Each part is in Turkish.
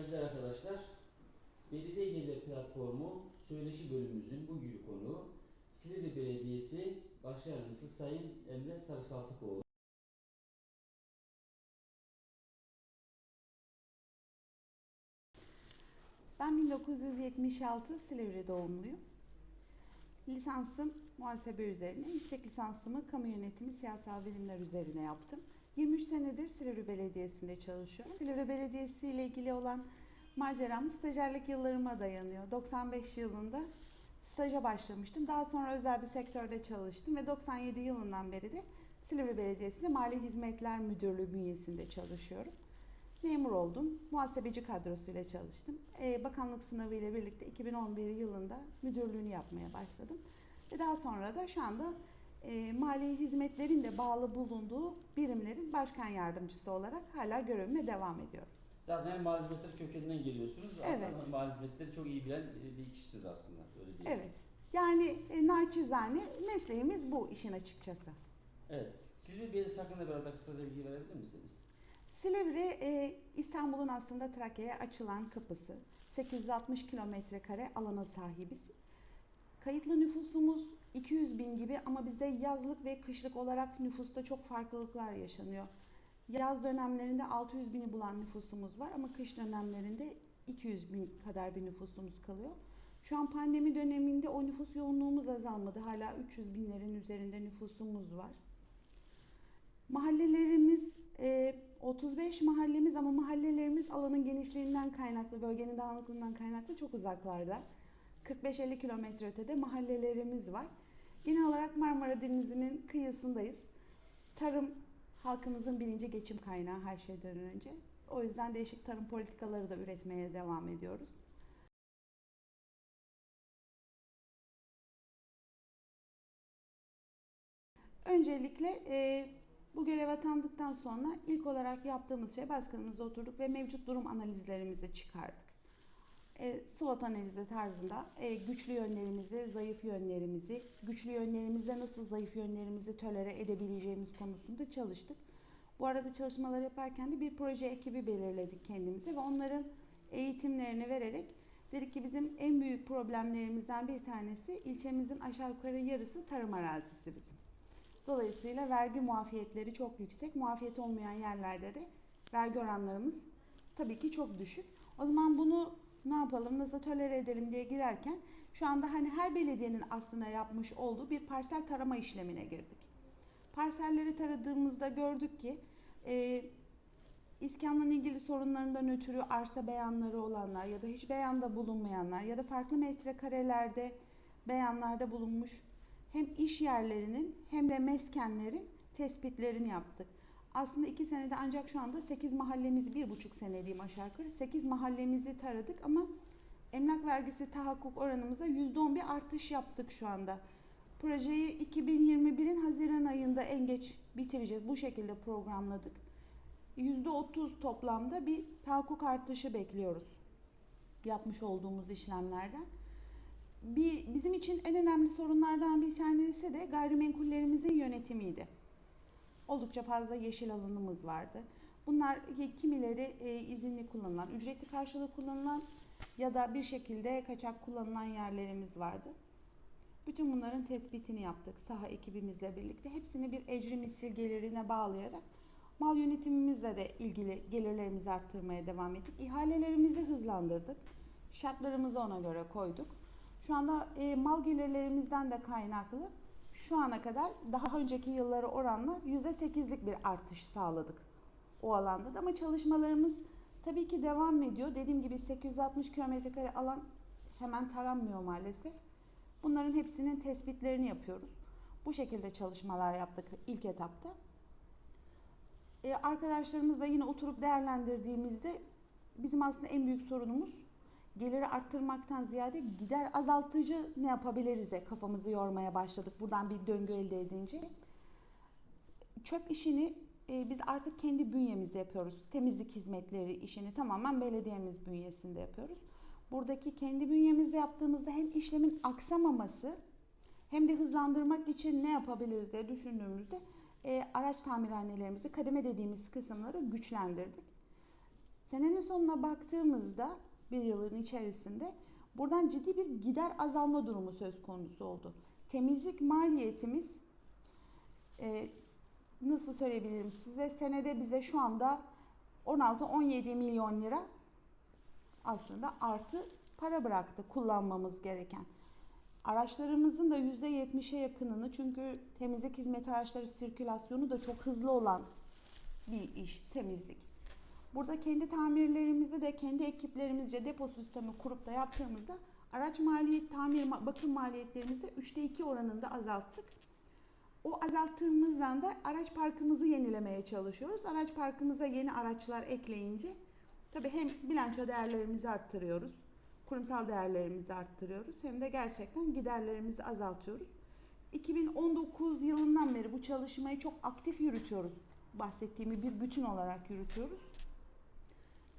saygıdeğer arkadaşlar. Belediye Gelirleri Platformu söyleşi bölümümüzün bugünkü konuğu Silivri Belediyesi Başkan Sayın Emre Sarısaltıkoğlu. Ben 1976 Silivri doğumluyum. Lisansım muhasebe üzerine, yüksek lisansımı kamu yönetimi siyasal bilimler üzerine yaptım. 23 senedir Silivri Belediyesi'nde çalışıyorum. Silivri Belediyesi ile ilgili olan maceram stajyerlik yıllarıma dayanıyor. 95 yılında staja başlamıştım. Daha sonra özel bir sektörde çalıştım ve 97 yılından beri de Silivri Belediyesi'nde Mali Hizmetler Müdürlüğü bünyesinde çalışıyorum. Memur oldum. Muhasebeci kadrosuyla çalıştım. Ee, bakanlık sınavı ile birlikte 2011 yılında müdürlüğünü yapmaya başladım. Ve daha sonra da şu anda e, mali hizmetlerin de bağlı bulunduğu birimlerin başkan yardımcısı olarak hala görevime devam ediyorum. Zaten hizmetleri kökeninden geliyorsunuz. Evet. Aslında mali hizmetleri çok iyi bilen e, bir kişisiniz aslında. Öyle değil. Evet. Yani e, naçizane mesleğimiz bu işin açıkçası. Evet. Silivri Belediyesi hakkında biraz da kısaca bilgi verebilir misiniz? Silivri e, İstanbul'un aslında Trakya'ya açılan kapısı. 860 kilometre kare alana sahibiz. Kayıtlı nüfusumuz 200 bin gibi ama bizde yazlık ve kışlık olarak nüfusta çok farklılıklar yaşanıyor. Yaz dönemlerinde 600 bini bulan nüfusumuz var ama kış dönemlerinde 200 bin kadar bir nüfusumuz kalıyor. Şu an pandemi döneminde o nüfus yoğunluğumuz azalmadı. Hala 300 binlerin üzerinde nüfusumuz var. Mahallelerimiz e, 35 mahallemiz ama mahallelerimiz alanın genişliğinden kaynaklı, bölgenin dağınıklığından kaynaklı çok uzaklarda. 45-50 kilometre ötede mahallelerimiz var. Genel olarak Marmara Denizi'nin kıyısındayız. Tarım halkımızın birinci geçim kaynağı her şeyden önce. O yüzden değişik tarım politikaları da üretmeye devam ediyoruz. Öncelikle e, bu göreve atandıktan sonra ilk olarak yaptığımız şey başkanımızla oturduk ve mevcut durum analizlerimizi çıkardık. E, SWOT analizi tarzında e, güçlü yönlerimizi, zayıf yönlerimizi, güçlü yönlerimizde nasıl zayıf yönlerimizi tolere edebileceğimiz konusunda çalıştık. Bu arada çalışmaları yaparken de bir proje ekibi belirledik kendimize ve onların eğitimlerini vererek dedik ki bizim en büyük problemlerimizden bir tanesi ilçemizin aşağı yukarı yarısı tarım arazisi bizim. Dolayısıyla vergi muafiyetleri çok yüksek. Muafiyet olmayan yerlerde de vergi oranlarımız tabii ki çok düşük. O zaman bunu ne yapalım, nasıl tolere edelim diye girerken şu anda hani her belediyenin aslında yapmış olduğu bir parsel tarama işlemine girdik. Parselleri taradığımızda gördük ki e, İskanla ilgili sorunlarından ötürü arsa beyanları olanlar ya da hiç beyanda bulunmayanlar ya da farklı metrekarelerde beyanlarda bulunmuş hem iş yerlerinin hem de meskenlerin tespitlerini yaptık. Aslında iki senede ancak şu anda 8 mahallemizi, bir buçuk sene diyeyim aşağı yukarı 8 mahallemizi taradık ama emlak vergisi tahakkuk oranımıza %10 bir artış yaptık şu anda. Projeyi 2021'in Haziran ayında en geç bitireceğiz. Bu şekilde programladık. %30 toplamda bir tahakkuk artışı bekliyoruz yapmış olduğumuz işlemlerden. Bir, bizim için en önemli sorunlardan bir tanesi de gayrimenkullerimizin yönetimiydi. Oldukça fazla yeşil alanımız vardı. Bunlar kimileri e, izinli kullanılan, ücretli karşılığı kullanılan ya da bir şekilde kaçak kullanılan yerlerimiz vardı. Bütün bunların tespitini yaptık saha ekibimizle birlikte. Hepsini bir ecri misil gelirine bağlayarak mal yönetimimizle de ilgili gelirlerimizi arttırmaya devam ettik. İhalelerimizi hızlandırdık. Şartlarımızı ona göre koyduk. Şu anda e, mal gelirlerimizden de kaynaklı şu ana kadar daha önceki yıllara oranla %8'lik bir artış sağladık o alanda da. Ama çalışmalarımız tabii ki devam ediyor. Dediğim gibi 860 kilometrekare alan hemen taranmıyor maalesef. Bunların hepsinin tespitlerini yapıyoruz. Bu şekilde çalışmalar yaptık ilk etapta. Ee, arkadaşlarımızla yine oturup değerlendirdiğimizde bizim aslında en büyük sorunumuz geliri arttırmaktan ziyade gider azaltıcı ne yapabiliriz de kafamızı yormaya başladık buradan bir döngü elde edince. Çöp işini e, biz artık kendi bünyemizde yapıyoruz. Temizlik hizmetleri işini tamamen belediyemiz bünyesinde yapıyoruz. Buradaki kendi bünyemizde yaptığımızda hem işlemin aksamaması hem de hızlandırmak için ne yapabiliriz diye düşündüğümüzde e, araç tamirhanelerimizi kademe dediğimiz kısımları güçlendirdik. Senenin sonuna baktığımızda bir yılın içerisinde buradan ciddi bir gider azalma durumu söz konusu oldu. Temizlik maliyetimiz e, nasıl söyleyebilirim size senede bize şu anda 16-17 milyon lira aslında artı para bıraktı kullanmamız gereken. Araçlarımızın da %70'e yakınını çünkü temizlik hizmet araçları sirkülasyonu da çok hızlı olan bir iş temizlik. Burada kendi tamirlerimizi de kendi ekiplerimizce depo sistemi kurup da yaptığımızda araç maliyet tamir bakım maliyetlerimizi 3'te 2 oranında azalttık. O azalttığımızdan da araç parkımızı yenilemeye çalışıyoruz. Araç parkımıza yeni araçlar ekleyince tabii hem bilanço değerlerimizi arttırıyoruz, kurumsal değerlerimizi arttırıyoruz hem de gerçekten giderlerimizi azaltıyoruz. 2019 yılından beri bu çalışmayı çok aktif yürütüyoruz. Bahsettiğimi bir bütün olarak yürütüyoruz.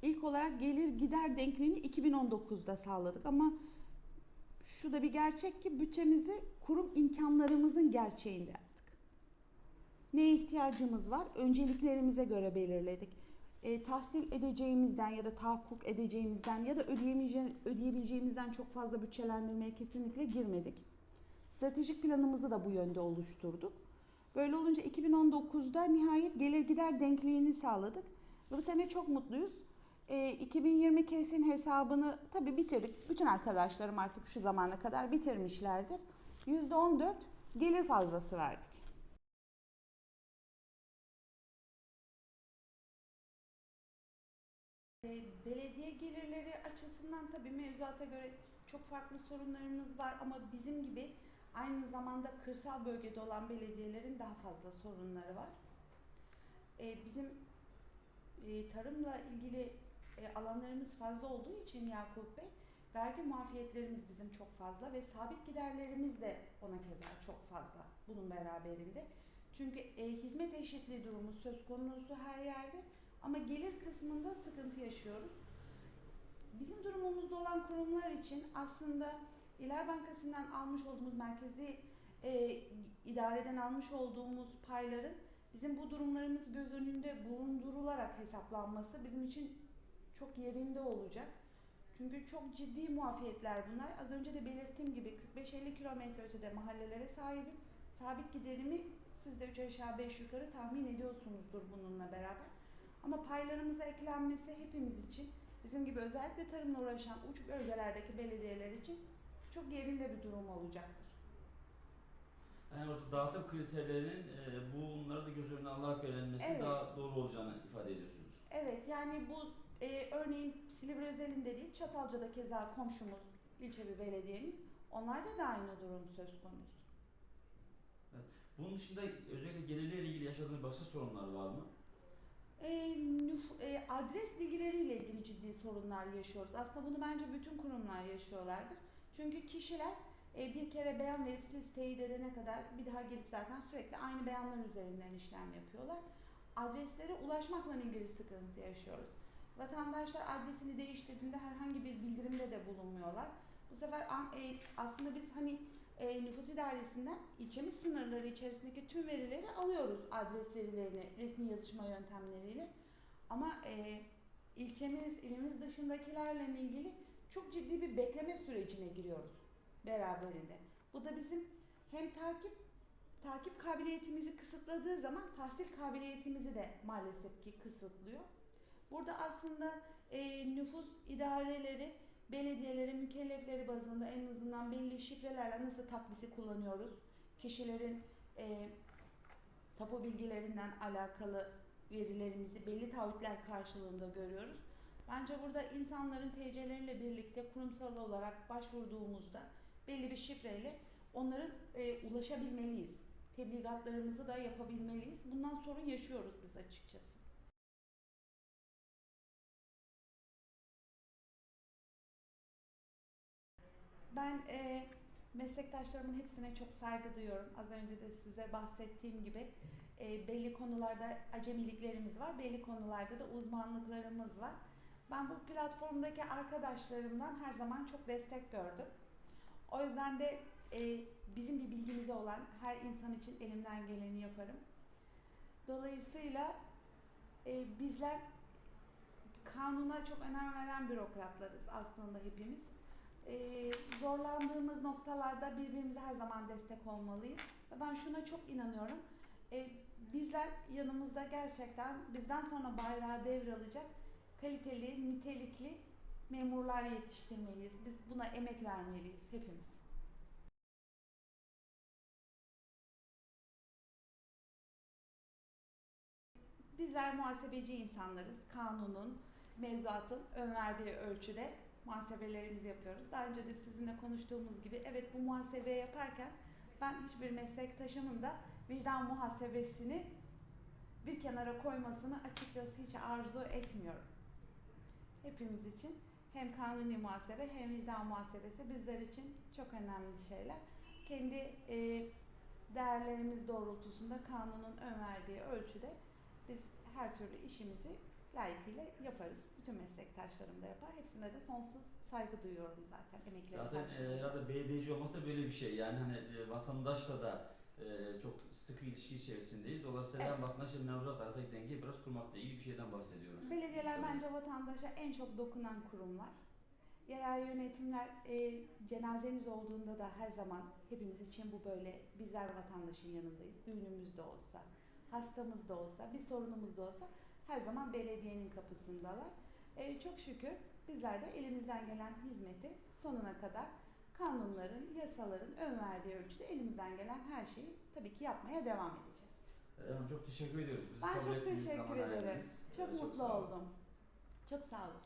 İlk olarak gelir gider denkliğini 2019'da sağladık ama şu da bir gerçek ki bütçemizi kurum imkanlarımızın gerçeğinde yaptık. Neye ihtiyacımız var? Önceliklerimize göre belirledik. E, tahsil edeceğimizden ya da tahakkuk edeceğimizden ya da ödeyebileceğimizden çok fazla bütçelendirmeye kesinlikle girmedik. Stratejik planımızı da bu yönde oluşturduk. Böyle olunca 2019'da nihayet gelir gider denkliğini sağladık. Ve bu sene çok mutluyuz. E, 2020 kesin hesabını tabii bitirdik. Bütün arkadaşlarım artık şu zamana kadar bitirmişlerdir. %14 gelir fazlası verdik. E, Belediye gelirleri açısından tabii mevzuata göre çok farklı sorunlarımız var ama bizim gibi aynı zamanda kırsal bölgede olan belediyelerin daha fazla sorunları var. E, bizim e, tarımla ilgili e, alanlarımız fazla olduğu için Yakup Bey, vergi muafiyetlerimiz bizim çok fazla ve sabit giderlerimiz de ona keza çok fazla bunun beraberinde. Çünkü e, hizmet eşitliği durumu söz konusu her yerde ama gelir kısmında sıkıntı yaşıyoruz. Bizim durumumuzda olan kurumlar için aslında İler Bankası'ndan almış olduğumuz merkezi e, idareden almış olduğumuz payların bizim bu durumlarımız göz önünde bulundurularak hesaplanması bizim için çok yerinde olacak. Çünkü çok ciddi muafiyetler bunlar. Az önce de belirttiğim gibi 45-50 kilometre ötede mahallelere sahibim. Sabit giderimi siz de 3 aşağı 5 yukarı tahmin ediyorsunuzdur bununla beraber. Ama paylarımıza eklenmesi hepimiz için bizim gibi özellikle tarımla uğraşan uç bölgelerdeki belediyeler için çok yerinde bir durum olacaktır. Yani orada dağıtım kriterlerinin e, bunları da göz önüne alarak belirlenmesi Evet. daha doğru olacağını ifade ediyorsunuz. Evet yani bu e, örneğin Silivri özelinde değil Çatalca'da keza komşumuz ilçe bir belediyemiz onlarda da aynı durum söz konusu. Bunun dışında özellikle gelirlerle ilgili yaşadığınız başka sorunlar var mı? E, nüf- e, adres bilgileriyle ilgili ciddi sorunlar yaşıyoruz. Aslında bunu bence bütün kurumlar yaşıyorlardır. Çünkü kişiler e, bir kere beyan verip siz teyit edene kadar bir daha gelip zaten sürekli aynı beyanlar üzerinden işlem yapıyorlar. Adreslere ulaşmakla ilgili sıkıntı yaşıyoruz. Vatandaşlar adresini değiştirdiğinde herhangi bir bildirimde de bulunmuyorlar. Bu sefer e, aslında biz hani e, nüfus idaresinden ilçemiz sınırları içerisindeki tüm verileri alıyoruz adres verilerini resmi yazışma yöntemleriyle. Ama e, ilçemiz, ilimiz dışındakilerle ilgili çok ciddi bir bekleme sürecine giriyoruz beraberinde. Bu da bizim hem takip takip kabiliyetimizi kısıtladığı zaman tahsil kabiliyetimizi de maalesef ki kısıtlıyor. Burada aslında e, nüfus idareleri belediyelerin mükellefleri bazında en azından belli şifrelerle nasıl takvisi kullanıyoruz? Kişilerin e, tapu bilgilerinden alakalı verilerimizi belli taahhütler karşılığında görüyoruz. Bence burada insanların TC'leriyle birlikte kurumsal olarak başvurduğumuzda belli bir şifreyle onların e, ulaşabilmeliyiz. Tebligatlarımızı da yapabilmeliyiz. Bundan sorun yaşıyoruz biz açıkçası. Ben e, meslektaşlarımın hepsine çok saygı duyuyorum. Az önce de size bahsettiğim gibi e, belli konularda acemiliklerimiz var, belli konularda da uzmanlıklarımız var. Ben bu platformdaki arkadaşlarımdan her zaman çok destek gördüm. O yüzden de e, bizim bir bilgimize olan her insan için elimden geleni yaparım. Dolayısıyla e, bizler kanuna çok önem veren bürokratlarız aslında hepimiz. Ee, zorlandığımız noktalarda birbirimize her zaman destek olmalıyız. Ve ben şuna çok inanıyorum. Ee, bizler yanımızda gerçekten bizden sonra bayrağı devralacak kaliteli, nitelikli memurlar yetiştirmeliyiz. Biz buna emek vermeliyiz hepimiz. Bizler muhasebeci insanlarız. Kanunun, mevzuatın önerdiği ölçüde muhasebelerimizi yapıyoruz. Daha önce de sizinle konuştuğumuz gibi evet bu muhasebe yaparken ben hiçbir meslektaşımın da vicdan muhasebesini bir kenara koymasını açıkçası hiç arzu etmiyorum. Hepimiz için hem kanuni muhasebe hem vicdan muhasebesi bizler için çok önemli şeyler. Kendi e, değerlerimiz doğrultusunda kanunun önerdiği ölçüde biz her türlü işimizi layıkıyla yaparız. Bütün meslektaşlarım da yapar. Hepsine de sonsuz saygı duyuyorum zaten emekleri Zaten e, karşılığında. herhalde belediyeci olmak da böyle bir şey. Yani hani e, vatandaşla da e, çok sıkı ilişki içerisindeyiz. Dolayısıyla Evet. vatandaşla mevzuat arasındaki dengeyi biraz kurmakla ilgili bir şeyden bahsediyoruz. Belediyeler Tabii. bence vatandaşa en çok dokunan kurumlar. Yerel yönetimler e, cenazemiz olduğunda da her zaman hepimiz için bu böyle bizler vatandaşın yanındayız. Düğünümüz de olsa, hastamız da olsa, bir sorunumuz da olsa her zaman belediyenin kapısındalar. E, çok şükür bizler de elimizden gelen hizmeti sonuna kadar kanunların, yasaların ön verdiği ölçüde elimizden gelen her şeyi tabii ki yapmaya devam edeceğiz. Efendim çok teşekkür ediyoruz. Bizi Ben çok teşekkür ederim. Çok Ee, mutlu sağ olun. oldum. Çok sağ olun.